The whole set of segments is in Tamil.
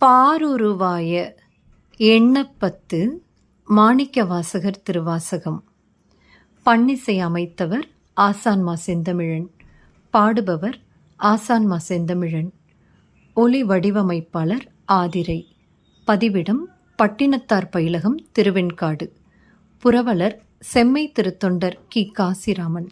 பாருருவாய எண்ணப்பத்து மாணிக்க வாசகர் திருவாசகம். பன்னிசை அமைத்தவர் ஆசான்மா செந்தமிழன். பாடுபவர் ஆசான்மா செந்தமிழன். ஒலி வடிவமைப்பாளர் ஆதிரை. பதிவிடம் பட்டினத்தார் பயிலகம் திருவெண்காடு. புரவலர் செம்மை திருத்தொண்டர் கி. காசிராமன்.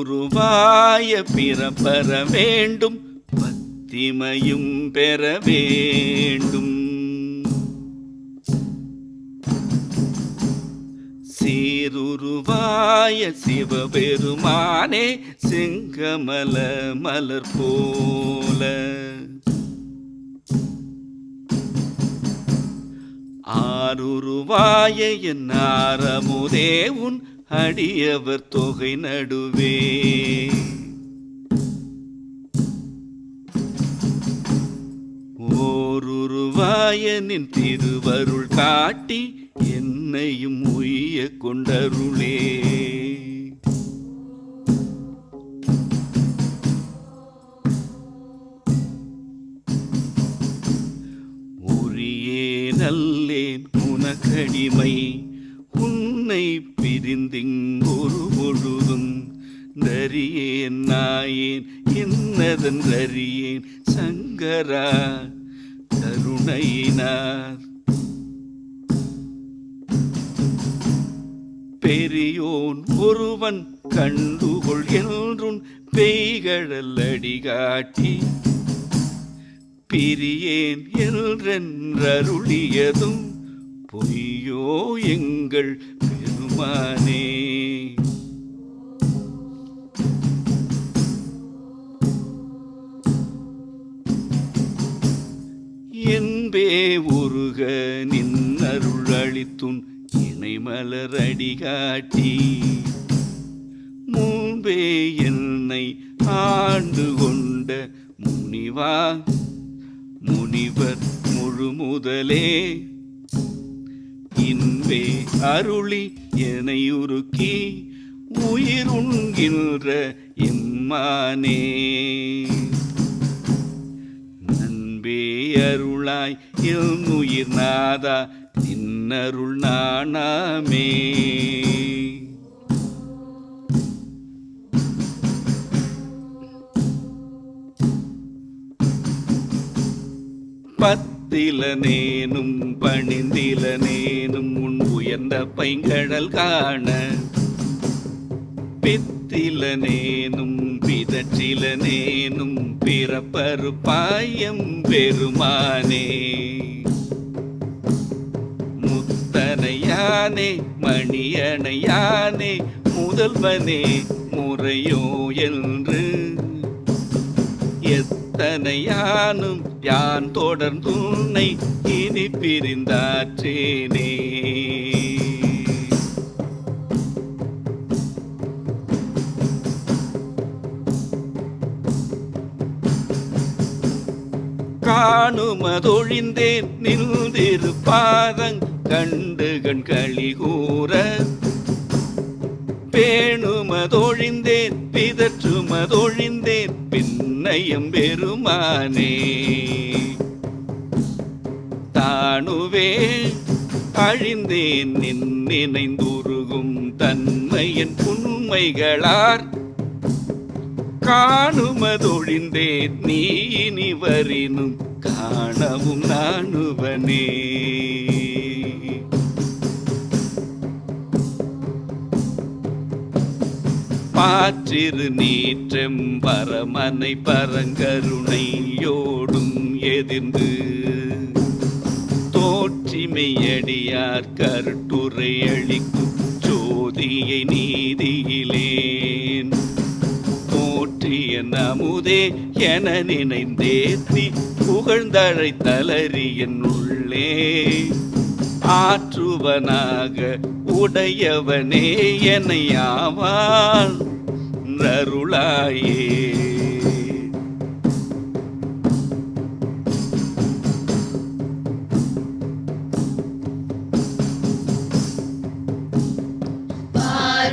குருவாய பிறப்பெற வேண்டும் பத்திமையும் பெற வேண்டும். சீருருவாய சிவபெருமானே சிங்கமல மலர் போல. ஆருருவாய என் ஆரமுதே உன் அடியவர் தொகை நடுவே. ஓருருவாயனின் திருவருள் காட்டி என்னையும் உய்ய கொண்டருளே. உரியே நல்லேன் உனக்கடிமை உன்னை பிரிந்திங்கொரு பொழுதும் நரியேன் நாயேன் என்னதன் என்னதென்றறியேன் சங்கரா கருணையினார். பெரியோன் ஒருவன் கண்டுகொள் என்றும் பெய்கழல் அடிகாட்டி பிரியேன் என்றென்றருளியதும் பொய்யோ எங்கள் பெருமானே என்பே உருக நின்னருள் அளித்துன் இணைமலர் அடிகாட்டி. முன்பே என்னை ஆண்டு கொண்ட முனிவா முனிவர் முழு முதலே இன்பே அருளி எனை உருக்கி உயிருண்கின்ற எம்மானே. நன்பே அருளாய் என் உயிர் நாதா நின்னருள் நாணாமே பத்திலனேனும் பணிந்திலனேனும் உன் உயர்ந்த பைங்கடல் காண. பித்திலனேனும் பிதற்றிலனேனும் பிறப்பரு பாயம் பெருமானே முத்தனையானே மணியனையானே முதல்வனே முறையோ என்று யானும் யான் தொடர்ந்துன்னை இனி பிரிந்தாற்றேனே. காணுமதொழிந்தேன் நின்றிரு பாதங் கண்டு கண் களி கூற பேணுமதொழிந்தேன் பிதற்றுமதொழிந்தேன் பின்னையும் பெருமானே தானுவே அழிந்தேன் நின் நினைந்துருகும் தன்மையின் உண்மைகளார் காணுமதொழிந்தேன் நீ இனி வரினும் காணவும் நானுவனே. பாற்றிரு நீற்றம் பரமனை பரங்கருணையோடும் எதிர்ந்து. தோற்றிமையடியார் கருட்டுரை அளிக்கும் ஜோதியை நீதியிலேன். போற்றிய நமுதே என நினைந்தேத்தி புகழ்ந்தழை தளறி என் உள்ளே ஆற்றுவனாக உடையவனே என்னையாவான் அருளாயே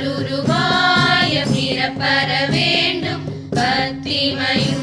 ஆருருவாய பிறப்பற வேண்டும் பத்திமையும்